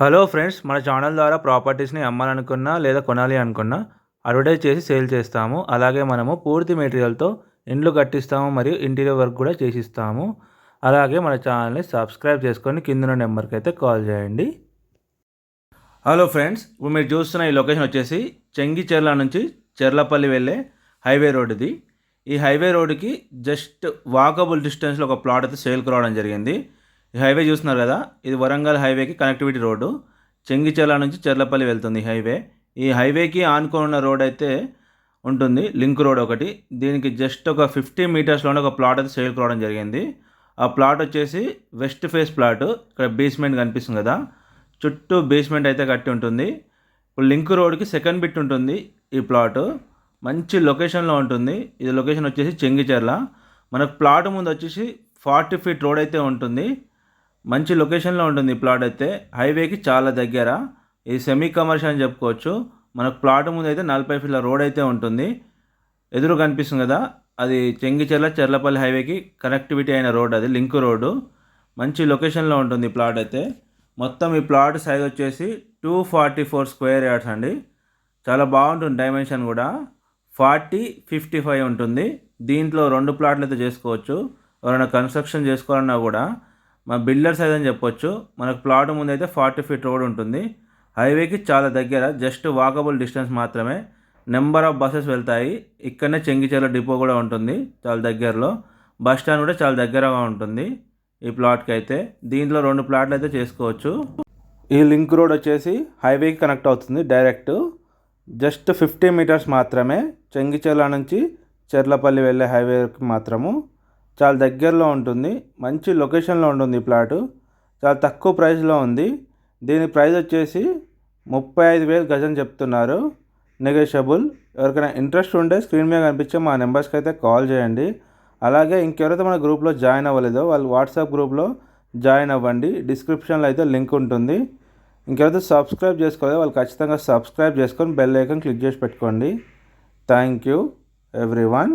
Hello friends మన channel ద్వారా ప్రాపర్టీస్ని అమ్మాలనుకున్నా లేదా కొనాలి అనుకున్నా అడ్వర్టైజ్ చేసి సేల్ చేస్తాము. అలాగే మనము పూర్తి మెటీరియల్తో ఇండ్లు కట్టిస్తాము మరియు ఇంటీరియర్ వర్క్ కూడా చేసిస్తాము. అలాగే మన ఛానల్ని సబ్స్క్రైబ్ చేసుకొని కింద నెంబర్కి అయితే కాల్ చేయండి. హలో ఫ్రెండ్స్ ఇప్పుడు మీరు చూస్తున్న ఈ లొకేషన్ వచ్చేసి చెంగిచెర్ల నుంచి చెర్లపల్లి వెళ్ళే హైవే రోడ్ ఇది ఈ హైవే రోడ్డుకి జస్ట్ వాకబుల్ డిస్టెన్స్లో ఒక ప్లాట్ అయితే సేల్కి రావడం జరిగింది. ఈ హైవే చూస్తున్నారు కదా? ఇది వరంగల్ హైవేకి కనెక్టివిటీ రోడ్డు. చెంగిచెర్ల నుంచి చెర్లపల్లి వెళ్తుంది హైవే. ఈ హైవేకి ఆనుకొని ఉన్న రోడ్ అయితే ఉంటుంది. లింక్ రోడ్ ఒకటి. దీనికి జస్ట్ ఒక ఫిఫ్టీ మీటర్స్లోనే ఒక ప్లాట్ అయితే సేల్ కావడం జరిగింది. ఆ ప్లాట్ వచ్చేసి వెస్ట్ ఫేస్ ప్లాట్. ఇక్కడ బేస్మెంట్ కనిపిస్తుంది కదా? చుట్టూ బేస్మెంట్ అయితే కట్టి ఉంటుంది. ఇప్పుడు లింక్ రోడ్కి సెకండ్ బిట్ ఉంటుంది ఈ ప్లాట్. మంచి లొకేషన్లో ఉంటుంది. ఇది లొకేషన్ వచ్చేసి చెంగిచెర్ల. మనకు ప్లాట్ ముందు వచ్చేసి ఫార్టీ ఫీట్ రోడ్ అయితే ఉంటుంది. మంచి లొకేషన్లో ఉంటుంది ఈ ప్లాట్ అయితే. హైవేకి చాలా దగ్గర. ఇది సెమీ కమర్షియల్ అని చెప్పుకోవచ్చు. మనకు ప్లాట్ ముందు అయితే నలభై ఫీట్ల రోడ్ అయితే ఉంటుంది. ఎదురు కనిపిస్తుంది కదా? అది చెంగిచెర్ల చెర్లపల్లి హైవేకి కనెక్టివిటీ అయిన రోడ్ అది లింక్ రోడ్డు. మంచి లొకేషన్లో ఉంటుంది ఈ ప్లాట్ అయితే. మొత్తం ఈ ప్లాట్ సైజ్ వచ్చేసి two forty four square yards అండి. చాలా బాగుంటుంది డైమెన్షన్ కూడా. ఫార్టీ ఫిఫ్టీ ఫైవ్ ఉంటుంది. దీంట్లో రెండు ప్లాట్లు అయితే చేసుకోవచ్చు. ఎవరైనా కన్స్ట్రక్షన్ చేసుకోవాలన్నా కూడా. మా బిల్డర్ సైజ్ అని చెప్పొచ్చు. మనకు ప్లాట్ ముందు అయితే ఫార్టీ ఫీట్ రోడ్ ఉంటుంది. హైవేకి చాలా దగ్గర జస్ట్ వాకబుల్ డిస్టెన్స్ మాత్రమే. నెంబర్ ఆఫ్ బస్సెస్ వెళ్తాయి. ఇక్కడనే చెంగిచెర్ల డిపో కూడా ఉంటుంది చాలా దగ్గరలో. బస్ స్టాండ్ కూడా చాలా దగ్గరగా ఉంటుంది ఈ ప్లాట్కి అయితే. దీంట్లో రెండు ప్లాట్లు అయితే చేసుకోవచ్చు. ఈ లింక్ రోడ్ వచ్చేసి హైవేకి కనెక్ట్ అవుతుంది డైరెక్ట్. జస్ట్ ఫిఫ్టీ మీటర్స్ మాత్రమే చెంగిచెర్ల నుంచి చెర్లపల్లి వెళ్ళే హైవేకి మాత్రము. చాలా దగ్గరలో ఉంటుంది. మంచి లొకేషన్లో ఉంటుంది ఈ ప్లాటు. చాలా తక్కువ ప్రైస్లో ఉంది. దీని ప్రైస్ వచ్చేసి ముప్పై ఐదు వేలు గజం చెప్తున్నారు. నెగోషియబుల్. ఎవరికైనా ఇంట్రెస్ట్ ఉంటే స్క్రీన్ మీద కనిపించే మా నెంబర్స్కి అయితే కాల్ చేయండి. అలాగే ఇంకెవరైతే మన గ్రూప్లో జాయిన్ అవ్వలేదో వాళ్ళు వాట్సాప్ గ్రూప్లో జాయిన్ అవ్వండి. డిస్క్రిప్షన్లో అయితే లింక్ ఉంటుంది. ఇంకెవరైతే సబ్స్క్రైబ్ చేసుకోలేదో వాళ్ళు ఖచ్చితంగా సబ్స్క్రైబ్ చేసుకొని బెల్ ఐకాన్ క్లిక్ చేసి పెట్టుకోండి. Thank you every one